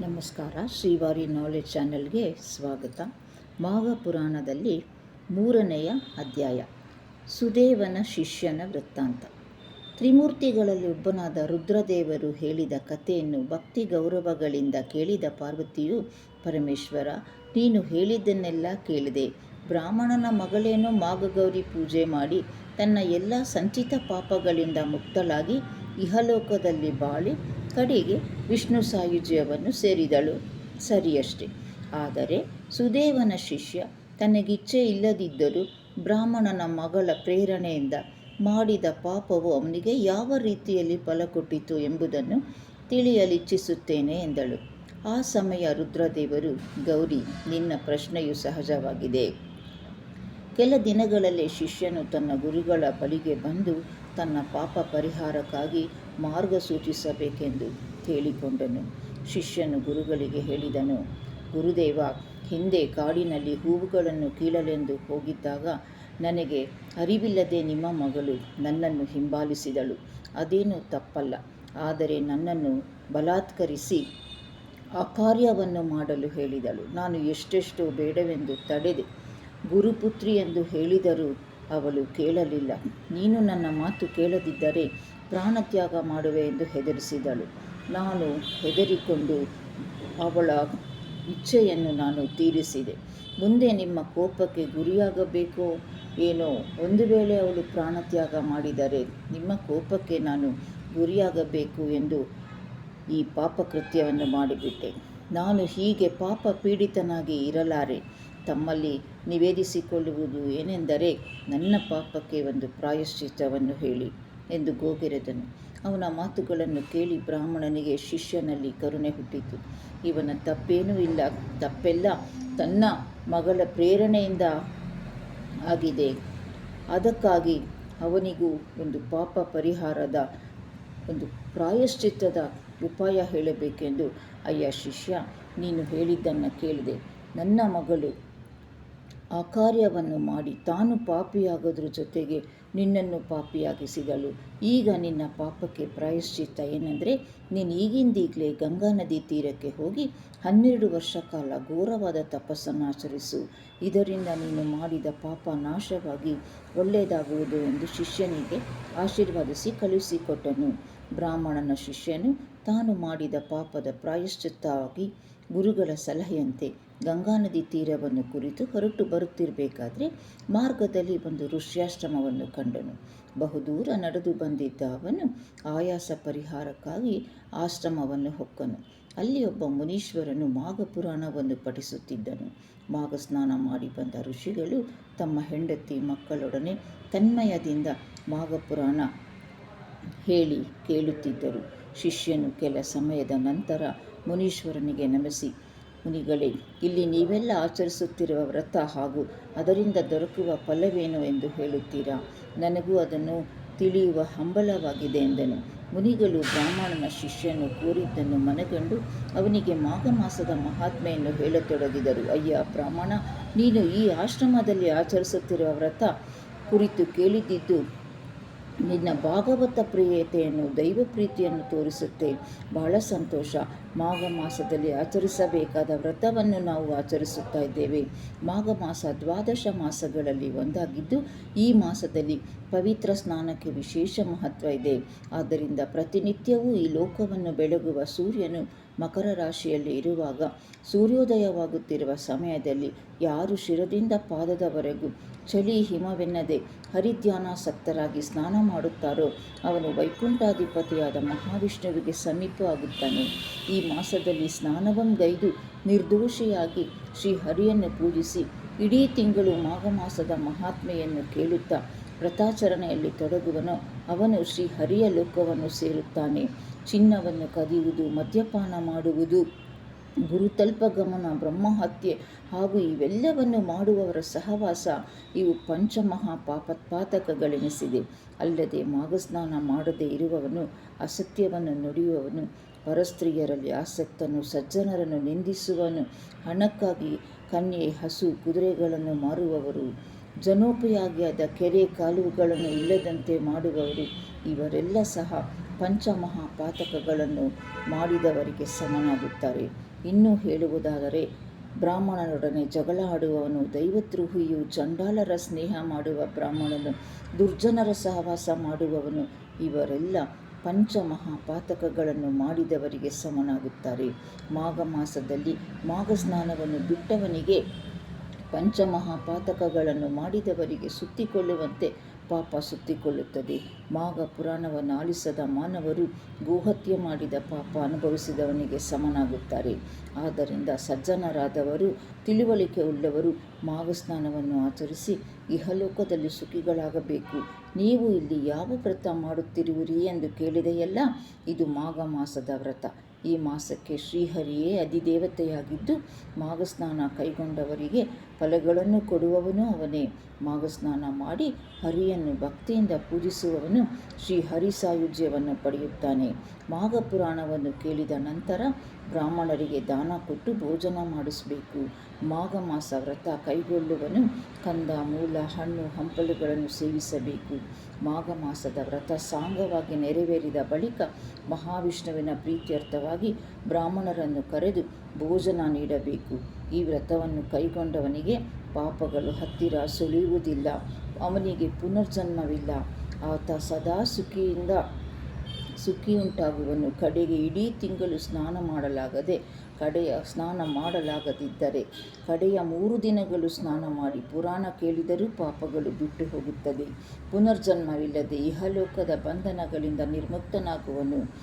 ನಮಸ್ಕಾರ. ಶ್ರೀವಾರಿ ನಾಲೆಜ್ ಚಾನೆಲ್ಗೆ ಸ್ವಾಗತ. ಮಾಘಪುರಾಣದಲ್ಲಿ ಮೂರನೆಯ ಅಧ್ಯಾಯ. ಸುದೇವನ ಶಿಷ್ಯನ ವೃತ್ತಾಂತ. ತ್ರಿಮೂರ್ತಿಗಳಲ್ಲಿ ಒಬ್ಬನಾದ ರುದ್ರದೇವರು ಹೇಳಿದ ಕಥೆಯನ್ನು ಭಕ್ತಿ ಗೌರವಗಳಿಂದ ಕೇಳಿದ ಪಾರ್ವತಿಯು, ಪರಮೇಶ್ವರ, ನೀನು ಹೇಳಿದ್ದನ್ನೆಲ್ಲ ಕೇಳಿದೆ. ಬ್ರಾಹ್ಮಣನ ಮಗಳೇನೋ ಮಾಘಗೌರಿ ಪೂಜೆ ಮಾಡಿ, ತನ್ನ ಎಲ್ಲ ಸಂಚಿತ ಪಾಪಗಳಿಂದ ಮುಕ್ತಳಾಗಿ ಇಹಲೋಕದಲ್ಲಿ ಬಾಳಿ ಕಡೆಗೆ ವಿಷ್ಣು ಸಾಯುಜ್ಯವನ್ನು ಸೇರಿದಳು. ಸರಿಯಷ್ಟೆ. ಆದರೆ ಸುದೇವನ ಶಿಷ್ಯ ತನಗಿಚ್ಛೆ ಇಲ್ಲದಿದ್ದರೂ ಬ್ರಾಹ್ಮಣನ ಮಗಳ ಪ್ರೇರಣೆಯಿಂದ ಮಾಡಿದ ಪಾಪವು ಅವನಿಗೆ ಯಾವ ರೀತಿಯಲ್ಲಿ ಫಲ ಕೊಟ್ಟಿತು ಎಂಬುದನ್ನು ತಿಳಿಯಲಿಚ್ಛಿಸುತ್ತೇನೆ ಎಂದಳು. ಆ ಸಮಯ ರುದ್ರದೇವರು, ಗೌರಿ, ನಿನ್ನ ಪ್ರಶ್ನೆಯು ಸಹಜವಾಗಿದೆ. ಕೆಲ ದಿನಗಳಲ್ಲೇ ಶಿಷ್ಯನು ತನ್ನ ಗುರುಗಳ ಬಳಿಗೆ ಬಂದು ತನ್ನ ಪಾಪ ಪರಿಹಾರಕ್ಕಾಗಿ ಮಾರ್ಗ ಸೂಚಿಸಬೇಕೆಂದು ಕೇಳಿಕೊಂಡನು. ಶಿಷ್ಯನು ಗುರುಗಳಿಗೆ ಹೇಳಿದನು, ಗುರುದೇವ, ಹಿಂದೆ ಕಾಡಿನಲ್ಲಿ ಹೂವುಗಳನ್ನು ಕೀಳಲೆಂದು ಹೋಗಿದ್ದಾಗ ನನಗೆ ಅರಿವಿಲ್ಲದೆ ನಿಮ್ಮ ಮಗಳು ನನ್ನನ್ನು ಹಿಂಬಾಲಿಸಿದಳು. ಅದೇನು ತಪ್ಪಲ್ಲ. ಆದರೆ ನನ್ನನ್ನು ಬಲಾತ್ಕರಿಸಿ ಆ ಕಾರ್ಯವನ್ನು ಮಾಡಲು ಹೇಳಿದಳು. ನಾನು ಎಷ್ಟೆಷ್ಟು ಬೇಡವೆಂದು ತಡೆದೆ. ಗುರುಪುತ್ರಿ ಎಂದು ಹೇಳಿದರೂ ಅವಳು ಕೇಳಲಿಲ್ಲ. ನೀನು ನನ್ನ ಮಾತು ಕೇಳದಿದ್ದರೆ ಪ್ರಾಣತ್ಯಾಗ ಮಾಡುವೆ ಎಂದು ಹೆದರಿಸಿದಳು. ನಾನು ಹೆದರಿಕೊಂಡು ಅವಳ ಇಚ್ಛೆಯನ್ನು ನಾನು ತೀರಿಸಿದೆ. ಮುಂದೆ ನಿಮ್ಮ ಕೋಪಕ್ಕೆ ಗುರಿಯಾಗಬೇಕೋ ಏನೋ? ಒಂದು ವೇಳೆ ಅವಳು ಪ್ರಾಣತ್ಯಾಗ ಮಾಡಿದರೆ ನಿಮ್ಮ ಕೋಪಕ್ಕೆ ನಾನು ಗುರಿಯಾಗಬೇಕು ಎಂದು ಈ ಪಾಪಕೃತ್ಯವನ್ನು ಮಾಡಿಬಿಟ್ಟೆ. ನಾನು ಹೀಗೆ ಪಾಪ ಪೀಡಿತನಾಗಿ ಇರಲಾರೆ. ತಮ್ಮಲ್ಲಿ ನಿವೇದಿಸಿಕೊಳ್ಳುವುದು ಏನೆಂದರೆ, ನನ್ನ ಪಾಪಕ್ಕೆ ಒಂದು ಪ್ರಾಯಶ್ಚಿತ್ತವನ್ನು ಹೇಳಿ ಎಂದು ಗೋಗೆರೆದನು. ಅವನ ಮಾತುಗಳನ್ನು ಕೇಳಿ ಬ್ರಾಹ್ಮಣನಿಗೆ ಶಿಷ್ಯನಲ್ಲಿ ಕರುಣೆ ಹುಟ್ಟಿತು. ಇವನ ತಪ್ಪೇನೂ ಇಲ್ಲ, ತಪ್ಪೆಲ್ಲ ತನ್ನ ಮಗಳ ಪ್ರೇರಣೆಯಿಂದ ಆಗಿದೆ. ಅದಕ್ಕಾಗಿ ಅವನಿಗೂ ಒಂದು ಪಾಪ ಪರಿಹಾರದ, ಒಂದು ಪ್ರಾಯಶ್ಚಿತ್ತದ ಉಪಾಯ ಹೇಳಬೇಕೆಂದು, ಅಯ್ಯ ಶಿಷ್ಯ, ನೀನು ಹೇಳಿದ್ದನ್ನು ಕೇಳಿದೆ. ನನ್ನ ಮಗಳು ಆ ಕಾರ್ಯವನ್ನು ಮಾಡಿ ತಾನು ಪಾಪಿಯಾಗೋದ್ರ ಜೊತೆಗೆ ನಿನ್ನನ್ನು ಪಾಪಿಯಾಗಿಸಿದಳು. ಈಗ ನಿನ್ನ ಪಾಪಕ್ಕೆ ಪ್ರಾಯಶ್ಚಿತ್ತ ಏನಂದರೆ, ನೀನು ಈಗಿಂದೀಗಲೇ ಗಂಗಾ ನದಿ ತೀರಕ್ಕೆ ಹೋಗಿ ಹನ್ನೆರಡು ವರ್ಷ ಕಾಲ ಘೋರವಾದ ತಪಸ್ಸನ್ನು ಆಚರಿಸು. ಇದರಿಂದ ನೀನು ಮಾಡಿದ ಪಾಪ ನಾಶವಾಗಿ ಒಳ್ಳೆಯದಾಗುವುದು ಎಂದು ಶಿಷ್ಯನಿಗೆ ಆಶೀರ್ವಾದಿಸಿ ಕಳುಹಿಸಿಕೊಟ್ಟನು. ಬ್ರಾಹ್ಮಣನ ಶಿಷ್ಯನು ತಾನು ಮಾಡಿದ ಪಾಪದ ಪ್ರಾಯಶ್ಚಿತ್ತವಾಗಿ ಗುರುಗಳ ಸಲಹೆಯಂತೆ ಗಂಗಾ ನದಿ ತೀರವನ್ನು ಕುರಿತು ಹೊರಟು ಬರುತ್ತಿರಬೇಕಾದ್ರೆ ಮಾರ್ಗದಲ್ಲಿ ಒಂದು ಋಷ್ಯಾಶ್ರಮವನ್ನು ಕಂಡನು. ಬಹುದೂರ ನಡೆದು ಬಂದಿದ್ದ ಅವನು ಆಯಾಸ ಪರಿಹಾರಕ್ಕಾಗಿ ಆಶ್ರಮವನ್ನು ಹೊಕ್ಕನು. ಅಲ್ಲಿ ಒಬ್ಬ ಮುನೀಶ್ವರನು ಮಾಘ ಪುರಾಣವನ್ನು ಪಠಿಸುತ್ತಿದ್ದನು. ಮಾಘ ಸ್ನಾನ ಮಾಡಿ ಬಂದ ಋಷಿಗಳು ತಮ್ಮ ಹೆಂಡತಿ ಮಕ್ಕಳೊಡನೆ ತನ್ಮಯದಿಂದ ಮಾಘ ಪುರಾಣ ಹೇಳಿ ಕೇಳುತ್ತಿದ್ದರು. ಶಿಷ್ಯನು ಕೆಲ ಸಮಯದ ನಂತರ ಮುನೀಶ್ವರನಿಗೆ ನಮಿಸಿ ಮುನಿಗಳೇ, ಇಲ್ಲಿ ನೀವೆಲ್ಲ ಆಚರಿಸುತ್ತಿರುವ ವ್ರತ ಹಾಗೂ ಅದರಿಂದ ದೊರಕುವ ಫಲವೇನು ಎಂದು ಹೇಳುತ್ತೀರಾ? ನನಗೂ ಅದನ್ನು ತಿಳಿಯುವ ಹಂಬಲವಾಗಿದೆ ಎಂದನು. ಮುನಿಗಳು ಬ್ರಾಹ್ಮಣನ ಶಿಷ್ಯನು ಕೋರಿದ್ದನ್ನು ಮನಗಂಡು ಅವನಿಗೆ ಮಾಘ ಮಾಸದ ಮಹಾತ್ಮೆಯನ್ನು ಹೇಳತೊಡಗಿದರು. ಅಯ್ಯ ಬ್ರಾಹ್ಮಣ, ನೀನು ಈ ಆಶ್ರಮದಲ್ಲಿ ಆಚರಿಸುತ್ತಿರುವ ವ್ರತ ಕುರಿತು ಕೇಳಿದ್ದಿದ್ದು ನಿನ್ನ ಭಾಗವತ ಪ್ರಿಯತೆಯನ್ನು, ದೈವ ಪ್ರೀತಿಯನ್ನು ತೋರಿಸುತ್ತೆ. ಬಹಳ ಸಂತೋಷ. ಮಾಘ ಮಾಸದಲ್ಲಿ ಆಚರಿಸಬೇಕಾದ ವ್ರತವನ್ನು ನಾವು ಆಚರಿಸುತ್ತಾ ಇದ್ದೇವೆ. ಮಾಘ ಮಾಸ ದ್ವಾದಶ ಮಾಸಗಳಲ್ಲಿ ಒಂದಾಗಿದ್ದು, ಈ ಮಾಸದಲ್ಲಿ ಪವಿತ್ರ ಸ್ನಾನಕ್ಕೆ ವಿಶೇಷ ಮಹತ್ವ ಇದೆ. ಆದ್ದರಿಂದ ಪ್ರತಿನಿತ್ಯವೂ ಈ ಲೋಕವನ್ನು ಬೆಳಗುವ ಸೂರ್ಯನು ಮಕರ ರಾಶಿಯಲ್ಲಿ ಇರುವಾಗ ಸೂರ್ಯೋದಯವಾಗುತ್ತಿರುವ ಸಮಯದಲ್ಲಿ ಯಾರು ಶಿರದಿಂದ ಪಾದದವರೆಗೂ ಚಳಿ ಹಿಮವೆನ್ನದೆ ಹರಿಧ್ಯಾನಾಸಕ್ತರಾಗಿ ಸ್ನಾನ ಮಾಡುತ್ತಾರೋ ಅವನು ವೈಕುಂಠಾಧಿಪತಿಯಾದ ಮಹಾವಿಷ್ಣುವಿಗೆ ಸಮೀಪ ಆಗುತ್ತಾನೆ ಈ ಮಾಸದಲ್ಲಿ ಸ್ನಾನವಂಗೈದು ನಿರ್ದೋಷಿಯಾಗಿ ಶ್ರೀ ಹರಿಯನ್ನು ಪೂಜಿಸಿ ಇಡೀ ತಿಂಗಳು ಮಾಘ ಮಾಸದ ಮಹಾತ್ಮೆಯನ್ನು ಕೇಳುತ್ತಾ ವ್ರತಾಚರಣೆಯಲ್ಲಿ ತೊಡಗುವನು ಅವನು ಶ್ರೀ ಹರಿಯ ಲೋಕವನ್ನು ಸೇರುತ್ತಾನೆ. ಚಿನ್ನವನ್ನು ಕದಿಯುವುದು, ಮದ್ಯಪಾನ ಮಾಡುವುದು, ಗುರುತಲ್ಪಗಮನ, ಬ್ರಹ್ಮಹತ್ಯೆ ಹಾಗೂ ಇವೆಲ್ಲವನ್ನು ಮಾಡುವವರ ಸಹವಾಸ ಇವು ಪಂಚಮಹಾ ಪಾಪತ್ಪಾತಕಗಳೆನಿಸಿದೆ ಅಲ್ಲದೆ ಮಾಘಸ್ನಾನ ಮಾಡದೇ ಇರುವವನು ಅಸತ್ಯವನ್ನು ನುಡಿಯುವವನು, ಪರಸ್ತ್ರೀಯರಲ್ಲಿ ಆಸಕ್ತನು, ಸಜ್ಜನರನ್ನು ನಿಂದಿಸುವನು ಹಣಕ್ಕಾಗಿ ಕನ್ಯೆ, ಹಸು, ಕುದುರೆಗಳನ್ನು ಮಾರುವವರು, ಜನೋಪಯೋಗಿಯಾದ ಕೆರೆ, ಕಾಲುವೆಗಳನ್ನು ಇಲ್ಲದಂತೆ ಮಾಡುವವರು, ಇವರೆಲ್ಲ ಸಹ ಪಂಚಮಹಾಪಾತಕಗಳನ್ನು ಮಾಡಿದವರಿಗೆ ಸಮನಾಗುತ್ತಾರೆ ಇನ್ನೂ ಹೇಳುವುದಾದರೆ, ಬ್ರಾಹ್ಮಣರೊಡನೆ ಜಗಳ ಆಡುವವನು ದೈವದ್ರೋಹಿಯು ಚಂಡಾಲರ ಸ್ನೇಹ ಮಾಡುವ ಬ್ರಾಹ್ಮಣನು ದುರ್ಜನರ ಸಹವಾಸ ಮಾಡುವವನು ಇವರೆಲ್ಲ ಪಂಚಮಹಾಪಾತಕಗಳನ್ನು ಮಾಡಿದವರಿಗೆ ಸಮನಾಗುತ್ತಾರೆ ಮಾಘ ಮಾಸದಲ್ಲಿ ಮಾಘ ಸ್ನಾನವನ್ನು ಬಿಟ್ಟವನಿಗೆ ಪಂಚಮಹಾಪಾತಕಗಳನ್ನು ಮಾಡಿದವರಿಗೆ ಸುತ್ತಿಕೊಳ್ಳುವಂತೆ ಪಾಪ ಸುತ್ತಿಕೊಳ್ಳುತ್ತದೆ. ಮಾಘ ಪುರಾಣವನ್ನು ಆಲಿಸದ ಮಾನವರು ಗೋಹತ್ಯೆ ಮಾಡಿದ ಪಾಪ ಅನುಭವಿಸಿದವನಿಗೆ ಸಮನಾಗುತ್ತಾರೆ. ಆದ್ದರಿಂದ ಸಜ್ಜನರಾದವರು, ತಿಳುವಳಿಕೆ ಉಳ್ಳವರು ಮಾಘ ಸ್ನಾನವನ್ನು ಆಚರಿಸಿ ಇಹಲೋಕದಲ್ಲಿ ಸುಖಿಗಳಾಗಬೇಕು. ನೀವು ಇಲ್ಲಿ ಯಾವ ವ್ರತ ಮಾಡುತ್ತಿರುವಿರಿ ಎಂದು ಕೇಳಿದೆಯಲ್ಲ, ಇದು ಮಾಘ ಮಾಸದ ವ್ರತ. ಈ ಮಾಸಕ್ಕೆ ಶ್ರೀಹರಿಯೇ ಅಧಿದೇವತೆಯಾಗಿದ್ದು ಮಾಘಸ್ನಾನ ಕೈಗೊಂಡವರಿಗೆ ಫಲಗಳನ್ನು ಕೊಡುವವನು ಅವನೇ. ಮಾಘಸ್ನಾನ ಮಾಡಿ ಹರಿಯನ್ನು ಭಕ್ತಿಯಿಂದ ಪೂಜಿಸುವವನು ಶ್ರೀ ಹರಿ ಸಾಯುಜ್ಯವನ್ನು ಪಡೆಯುತ್ತಾನೆ. ಮಾಘಪುರಾಣವನ್ನು ಕೇಳಿದ ನಂತರ ಬ್ರಾಹ್ಮಣರಿಗೆ ದಾನ ಕೊಟ್ಟು ಭೋಜನ ಮಾಡಿಸಬೇಕು. ಮಾಘ ಮಾಸ ವ್ರತ ಕೈಗೊಳ್ಳುವನು ಕಂದ, ಮೂಲ, ಹಣ್ಣು, ಹಂಪಲುಗಳನ್ನು ಸೇವಿಸಬೇಕು. ಮಾಘ ಮಾಸದ ವ್ರತ ಸಾಂಗವಾಗಿ ನೆರವೇರಿದ ಬಳಿಕ ಮಹಾವಿಷ್ಣುವಿನ ಪ್ರೀತ್ಯರ್ಥವಾಗಿ ಬ್ರಾಹ್ಮಣರನ್ನು ಕರೆದು ಭೋಜನ ನೀಡಬೇಕು. ಈ ವ್ರತವನ್ನು ಕೈಗೊಂಡವನಿಗೆ ಪಾಪಗಳು ಹತ್ತಿರ ಸುಳಿಯುವುದಿಲ್ಲ. ಅವನಿಗೆ ಪುನರ್ಜನ್ಮವಿಲ್ಲ. ಆತ ಸದಾ ಸುಖಿಯಿಂದ ಸುಖಿಯುಂಟಾಗುವನು. ಕಡೆಗೆ ಇಡೀ ತಿಂಗಳು ಸ್ನಾನ ಮಾಡಲಾಗದೆ, ಕಡೆಯ ಸ್ನಾನ ಮಾಡಲಾಗದಿದ್ದರೆ, ಕಡೆಯ ಮೂರು ದಿನಗಳು ಸ್ನಾನ ಮಾಡಿ ಪುರಾಣ ಕೇಳಿದರೂ ಪಾಪಗಳು ಬಿಟ್ಟು ಹೋಗುತ್ತದೆ ಪುನರ್ಜನ್ಮವಿಲ್ಲದೆ ಇಹಲೋಕದ ಬಂಧನಗಳಿಂದ ನಿರ್ಮುಕ್ತನಾಗುವನು.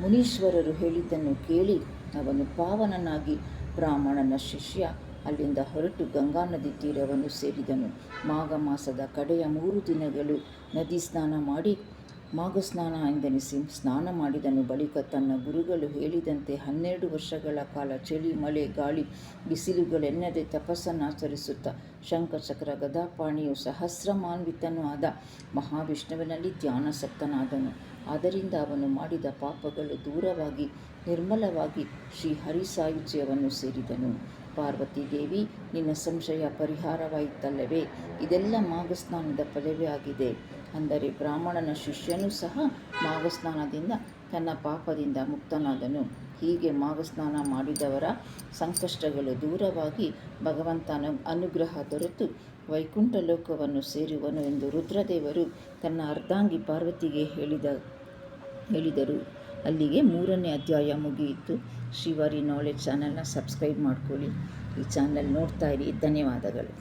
ಮುನೀಶ್ವರರು ಹೇಳಿದ್ದನ್ನು ಕೇಳಿ ಅವನು ಪಾವನನಾಗಿ ಬ್ರಾಹ್ಮಣನ ಶಿಷ್ಯ. ಅಲ್ಲಿಂದ ಹೊರಟು ಗಂಗಾ ನದಿ ತೀರವನ್ನು ಸೇರಿದನು. ಮಾಘ ಮಾಸದ ಕಡೆಯ ಮೂರು ದಿನಗಳು ನದಿ ಸ್ನಾನ ಮಾಡಿ ಮಾಘಸ್ನಾನ ಎಂದೆನಿಸಿ ಸ್ನಾನ ಮಾಡಿದನು ಬಳಿಕ ತನ್ನ ಗುರುಗಳು ಹೇಳಿದಂತೆ ಹನ್ನೆರಡು ವರ್ಷಗಳ ಕಾಲ ಚಳಿ, ಮಳೆ, ಗಾಳಿ, ಬಿಸಿಲುಗಳೆನ್ನದೆ ತಪಸ್ಸನ್ನಾಚರಿಸುತ್ತಾ ಶಂಖಚಕ್ರ ಗದಾಪಾಣಿಯು ಸಹಸ್ರಮಾನ್ವಿತನೂ ಆದ ಮಹಾವಿಷ್ಣುವಿನಲ್ಲಿ ಧ್ಯಾನಸಕ್ತನಾದನು. ಆದ್ದರಿಂದ ಅವನು ಮಾಡಿದ ಪಾಪಗಳು ದೂರವಾಗಿ, ನಿರ್ಮಲವಾಗಿ ಶ್ರೀ ಹರಿಸಾಯುಜ್ಯವನ್ನು ಸೇರಿದನು. ಪಾರ್ವತಿ ದೇವಿ, ನಿನ್ನ ಸಂಶಯ ಪರಿಹಾರವಾಯಿತಲ್ಲವೇ? ಇದೆಲ್ಲ ಮಾಘಸ್ನಾನದ ಫಲವೇ ಆಗಿದೆ. ಅಂದರೆ ಬ್ರಾಹ್ಮಣನ ಶಿಷ್ಯನೂ ಸಹ ಮಾಘಸ್ನಾನದಿಂದ ತನ್ನ ಪಾಪದಿಂದ ಮುಕ್ತನಾದನು. ಹೀಗೆ ಮಾಘಸ್ನಾನ ಮಾಡಿದವರ ಸಂಕಷ್ಟಗಳು ದೂರವಾಗಿ ಭಗವಂತನ ಅನುಗ್ರಹ ದೊರೆತು. ವೈಕುಂಠ ಲೋಕವನ್ನು ಸೇರುವನು ಎಂದು ರುದ್ರದೇವರು ತನ್ನ ಅರ್ಧಾಂಗಿ ಪಾರ್ವತಿಗೆ ಹೇಳಿದ, ಹೇಳಿದರು. ಅಲ್ಲಿಗೆ ಮೂರನೇ ಅಧ್ಯಾಯ ಮುಗಿಯಿತು. ಶಿವರಿ ನಾಲೆಜ್ ಚಾನಲ್ನ ಸಬ್ಸ್ಕ್ರೈಬ್ ಮಾಡ್ಕೊಳ್ಳಿ. ಈ ಚಾನಲ್ ನೋಡ್ತಾ ಇರಿ. ಧನ್ಯವಾದಗಳು.